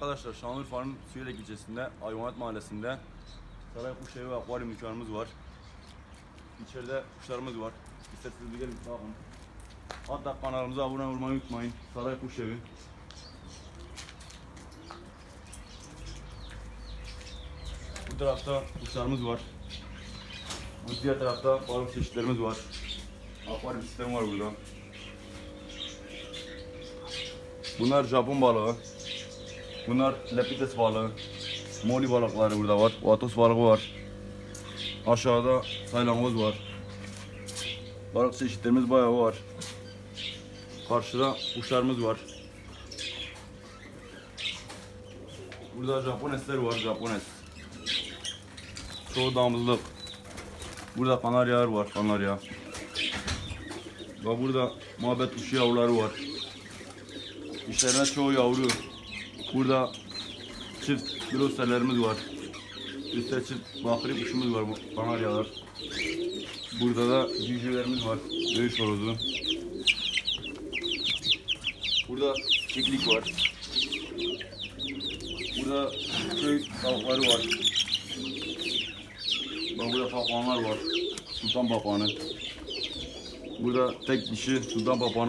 Arkadaşlar Şanlıurfa'nın Suyelek ilçesinde Ayvanet mahallesinde Saray Kuş Evi ve Akvaryum dükkanımız var. İçeride kuşlarımız var. İsterseniz bir gelin bakın. Hatta kanalımıza abone olmayı unutmayın. Saray Kuş Evi. Bu tarafta kuşlarımız var. Bu diğer tarafta balık çeşitlerimiz var. Akvaryum sistemi var burada. Bunlar Japon balığı. Bunlar lepites balığı. Moli balıkları burada var. Vatos balığı var. Aşağıda saylangoz var. Balık çeşitlerimiz bayağı var. Karşıda kuşlarımız var. Burada Japonesler var, Japones. Çoğu damızlık. Burada kanaryalar var, kanarya. Ve burada muhabbet kuşu yavruları var. İşlerine çoğu yavru. Burada çift glosterlerimiz var. Üstte çift bakri kuşumuz var bu kanaryalar. Burada da cücülerimiz var. Dövüş horozu. Burada keklik var. Burada köy tavukları var. Burada papağanlar var. Sultan papağanı. Burada tek dişi sultan papağanı